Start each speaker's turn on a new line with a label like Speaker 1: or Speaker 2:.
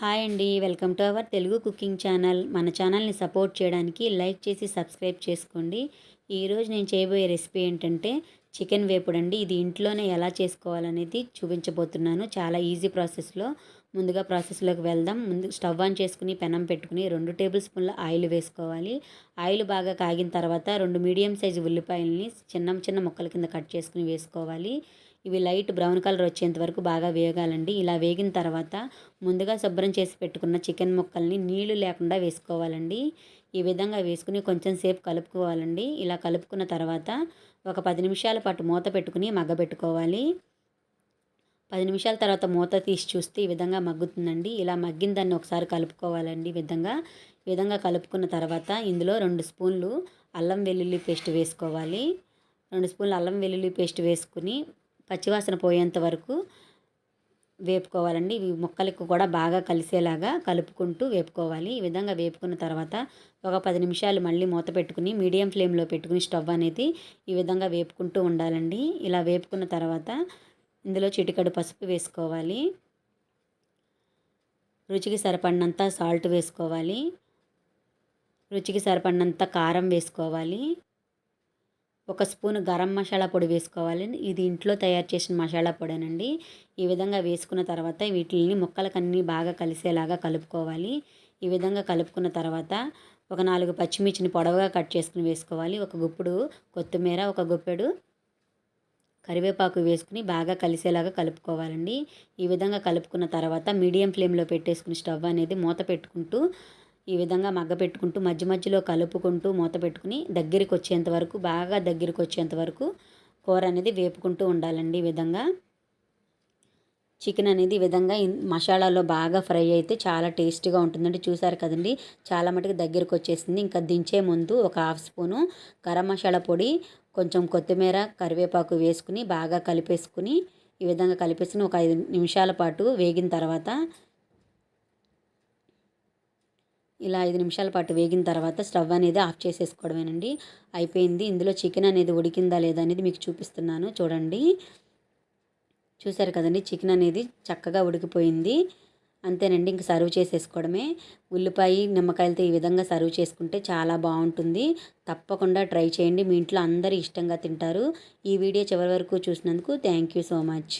Speaker 1: Hi అండి. Welcome to our Telugu cooking channel. మన ఛానల్ని సపోర్ట్ చేయడానికి లైక్ చేసి సబ్స్క్రైబ్ చేసుకోండి. ఈరోజు నేను చేయబోయే రెసిపీ ఏంటంటే చికెన్ వేపుడు అండి ఇది ఇంట్లోనే ఎలా చేసుకోవాలనేది చూపించబోతున్నాను. చాలా ఈజీ ప్రాసెస్లో ముందుగా ప్రాసెస్లోకి వెళ్దాం. ముందు స్టవ్ ఆన్ చేసుకుని పెనం పెట్టుకుని రెండు టేబుల్ స్పూన్ల ఆయిల్ వేసుకోవాలి. ఆయిల్ బాగా కాగిన తర్వాత రెండు మీడియం సైజు ఉల్లిపాయలని చిన్న చిన్న ముక్కల కింద కట్ చేసుకుని వేసుకోవాలి. ఇవి లైట్ బ్రౌన్ కలర్ వచ్చేంత వరకు బాగా వేగాలండి. ఇలా వేగిన తర్వాత ముందుగా శుభ్రం చేసి పెట్టుకున్న చికెన్ ముక్కల్ని నీళ్ళు లేకుండా వేసుకోవాలండి. ఈ విధంగా వేసుకుని కొంచెం సేపు కలుపుకోవాలండి. ఇలా కలుపుకున్న తర్వాత ఒక పది నిమిషాల పాటు మూత పెట్టుకుని మగ్గబెట్టుకోవాలి పది నిమిషాల తర్వాత మూత తీసి చూస్తే ఈ విధంగా మగ్గుతుందండి. ఇలా మగ్గిన దాన్ని ఒకసారి కలుపుకోవాలండి ఈ విధంగా. ఈ విధంగా కలుపుకున్న తర్వాత ఇందులో రెండు స్పూన్లు అల్లం వెల్లుల్లి పేస్ట్ వేసుకోవాలి. రెండు స్పూన్లు అల్లం వెల్లుల్లి పేస్ట్ వేసుకుని పచ్చివాసన పోయేంత వరకు వేపుకోవాలండి. ఇవి ముక్కలకు కూడా బాగా కలిసేలాగా కలుపుకుంటూ వేపుకోవాలి. ఈ విధంగా వేపుకున్న తర్వాత ఒక పది నిమిషాలు మళ్ళీ మూత పెట్టుకుని మీడియం ఫ్లేమ్లో పెట్టుకుని స్టవ్ అనేది ఈ విధంగా వేపుకుంటూ ఉండాలండి. ఇలా వేపుకున్న తర్వాత ఇందులో చిటికడు పసుపు వేసుకోవాలి. రుచికి సరిపడినంత సాల్ట్ వేసుకోవాలి. రుచికి సరిపడినంత కారం వేసుకోవాలి. ఒక స్పూన్ గరం మసాలా పొడి వేసుకోవాలి. ఇది ఇంట్లో తయారు చేసిన మసాలా పొడేనండి. ఈ విధంగా వేసుకున్న తర్వాత వీటిని ముక్కలకన్నీ బాగా కలిసేలాగా కలుపుకోవాలి. ఈ విధంగా కలుపుకున్న తర్వాత ఒక నాలుగు పచ్చిమిర్చిని పొడవుగా కట్ చేసుకుని వేసుకోవాలి. ఒక గుప్పుడు కొత్తిమీర ఒక గుప్పెడు కరివేపాకు వేసుకుని బాగా కలిసేలాగా కలుపుకోవాలండి. ఈ విధంగా కలుపుకున్న తర్వాత మీడియం ఫ్లేమ్లో పెట్టేసుకుని స్టవ్ అనేది మూత పెట్టుకుంటూ ఈ విధంగా మగ్గ పెట్టుకుంటూ మధ్య మధ్యలో కలుపుకుంటూ మూత పెట్టుకుని దగ్గరికి వచ్చేంత వరకు బాగా దగ్గరికి వచ్చేంత వరకు కూర అనేది వేపుకుంటూ ఉండాలండి ఈ విధంగా. చికెన్ అనేది ఈ విధంగా మసాలాలో బాగా ఫ్రై అయితే చాలా టేస్టీగా ఉంటుందండి. చూసారు కదండి? చాలా మటుకు దగ్గరికి వచ్చేసింది. ఇంకా దించే ముందు ఒక హాఫ్ స్పూను గరం మసాలా పొడి కొంచెం కొత్తిమీర కరివేపాకు వేసుకుని బాగా కలిపేసుకుని ఈ విధంగా కలిపేసుకుని ఒక ఐదు నిమిషాల పాటు వేగిన తర్వాత ఇలా ఐదు నిమిషాల పాటు వేగిన తర్వాత స్టవ్ అనేది ఆఫ్ చేసేసుకోవడమేనండి. అయిపోయింది. ఇందులో చికెన్ అనేది ఉడికిందా లేదా అనేది మీకు చూపిస్తున్నాను. చూడండి. చూసారు కదండి చికెన్ అనేది చక్కగా ఉడికిపోయింది. అంతేనండి ఇంక సర్వ్ చేసేసుకోవడమే. ఉల్లిపాయ నిమ్మకాయలతో ఈ విధంగా సర్వ్ చేసుకుంటే చాలా బాగుంటుంది. తప్పకుండా ట్రై చేయండి మీ ఇంట్లో అందరూ ఇష్టంగా తింటారు. ఈ వీడియో చివరి వరకు చూసినందుకు థ్యాంక్ యూ సో మచ్.